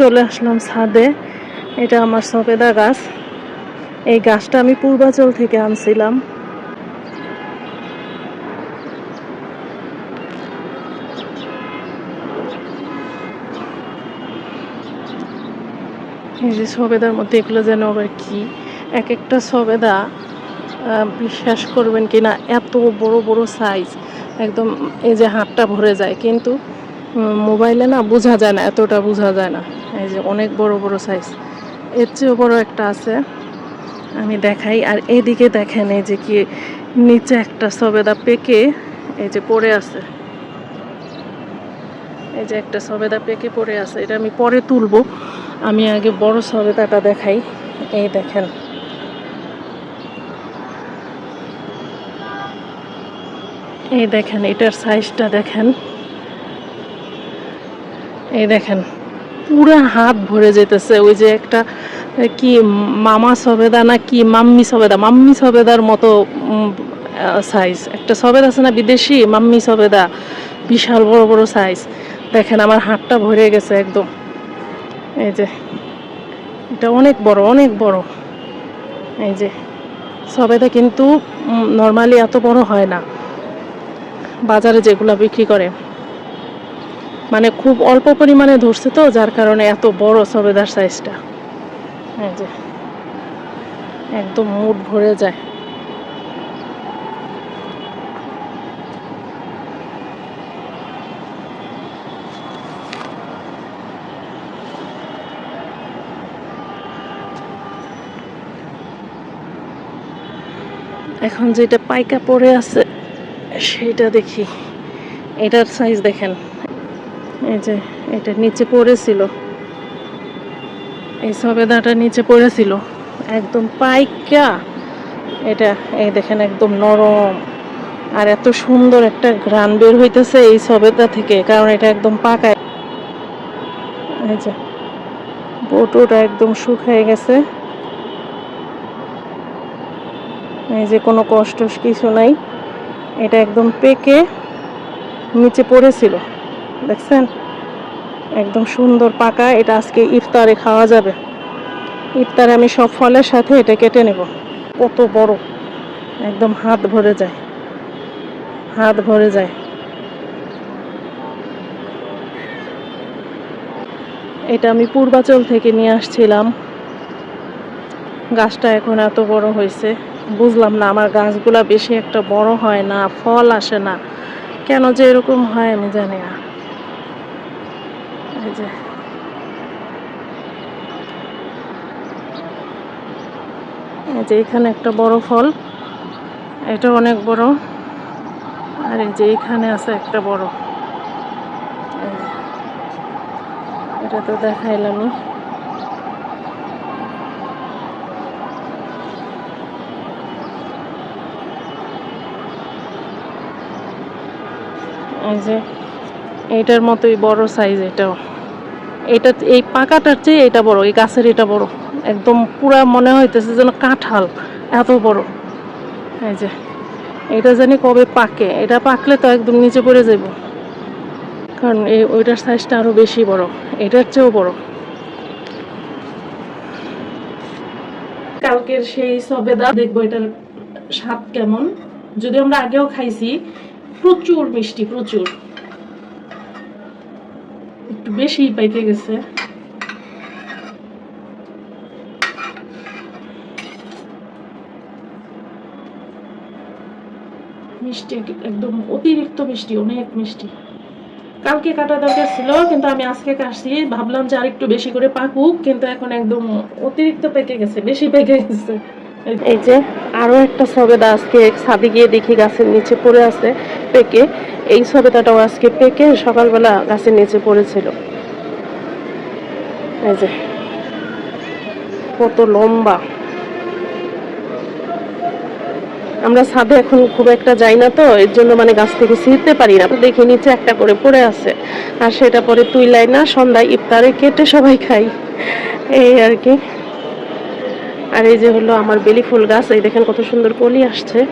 চলে আসলাম ছাদে। এটা আমার সবেদা গাছ। এই গাছটা আমি পূর্বাচল থেকে আনছিলাম। এই যে সবেদার মধ্যে এগুলো যেন আবার কি? এক একটা সবেদা বিশ্বাস করবেন কি না এত বড় বড় সাইজ একদম এই যে হাতটা ভরে যায়। কিন্তু মোবাইলে না বোঝা যায় না, এতটা বোঝা যায় না। এই যে অনেক বড় বড় সাইজ এর চেয়েও বড় একটা আছে। আমি দেখাই। আর এদিকে দেখেন এই যে কি নিচে একটা সবেদা পেকে এই যে পড়ে আছে। এই যে একটা সবেদা পেকে পড়ে আছে। এটা আমি পরে তুলবো। আমি আগে বড় সবেদাটা দেখাই। এই দেখেন। এই দেখেন, এটার সাইজটা দেখেন। এই দেখেন। পুরা হাত ভরে যেতেছে। ওই যে একটা কি, মামা সবেদা না কি মাম্মি সবেদা? মাম্মি সবেদার মতো সাইজ একটা সবেদা আছে না বিদেশি? মাম্মি সবেদা। বিশাল বড় বড় সাইজ দেখেন আমার হাতটা ভরে গেছে একদম। এই যে, এটা অনেক বড় অনেক বড়। এই যে, সবেদা কিন্তু নর্মালি এত বড় হয় না। বাজারে যেগুলো বিক্রি করে। মানে খুব অল্প পরিমাণে ধরছে তো, যার কারণে এত বড় সবেদার সাইজটা যে, একদম মুড ভরে যায়। এখন যেটা পাইকা পরে আছে, সেটা দেখি। এটার সাইজ দেখেন। এই যে, এটা নিচে পড়েছিল। এই সবেদাটা নিচে পড়েছিল। একদম পাইকা। এটা, এই দেখেন, একদম নরম। আর এত সুন্দর একটা ঘ্রাণ বের হইতেছে এই সবেদা থেকে, কারণ এটা একদম পাকা। এই যে বটুটা একদম শুকিয়ে গেছে। এই যে, কোনো কষ্ট কিছু নাই। এটা একদম পেকে নিচে পড়েছিল। দেখছেন? একদম সুন্দর পাকা, এটা আজকে ইফতারে খাওয়া যাবে। ইফতারে আমি সব ফলের সাথে এটা কেটে নেব। কত বড়। একদম হাত ভরে যায়। হাত ভরে যায়। এটা আমি পূর্বাচল থেকে নিয়ে আসছিলাম। গাছটা এখন এত বড় হয়েছে। বুঝলাম না, আমার গাছগুলা বেশি একটা বড় হয় না, ফল আসে না। কেন যে এরকম হয় আমি জানি না। এই যে এই যে এখানে একটা বড় ফল, এটা অনেক বড়। আর এই যে এখানে আছে একটা বড়। এটা তো দেখাইলামই। এই যে এইটার মতোই বড় সাইজ এটাও। এটা এই পাকাটার চেয়ে এটা বড়, এই গাছের এটা বড়। একদম পুরা মনে হইতেছে যেন কাঁঠাল, এত বড়। এই যে, এটা জানি কবে পাকে, এটা পাকলে তো একদম নিচে পড়ে যাব কারণ এই ওইটার সাইজটা আরও বেশি বড়, এটার চেয়েও বড়। কালকের সেই সবেদা দেখব এটার স্বাদ কেমন। যদি আমরা আগেও খাইছি, প্রচুর মিষ্টি, প্রচুর। বেশি পাইতে গেছে। মিষ্টি একদম অতিরিক্ত মিষ্টি, অনেক মিষ্টি। কালকে কাটা দরকার ছিল, কিন্তু আমি আজকে কাটছি। ভাবলাম যে আরেকটু বেশি করে পাকুক, কিন্তু এখন একদম অতিরিক্ত পেকে গেছে, বেশি পেকে গেছে। এই যে আরও একটা সবেদা আজকে ছাদে গিয়ে দেখি গাছের নিচে পড়ে আছে, পেকে। এই সবেদাটাও আজকে পেকে সকালবেলা গাছের নিচে পড়েছিল। এই যে, কত লম্বা। আমরা ছাদে এখন খুব একটা যাই না তো, এর জন্য মানে গাছ থেকে ছিঁড়তে পারি না। দেখি নিচে একটা করে পড়ে আছে, আর সেটা পরে তুইলাই না, সন্ধ্যায় ইফতারে কেটে সবাই খাই। এই আর কি। আর এই যে হলো আমার বেলি ফুল গাছ, এই দেখেন কত সুন্দর কলি আসছে।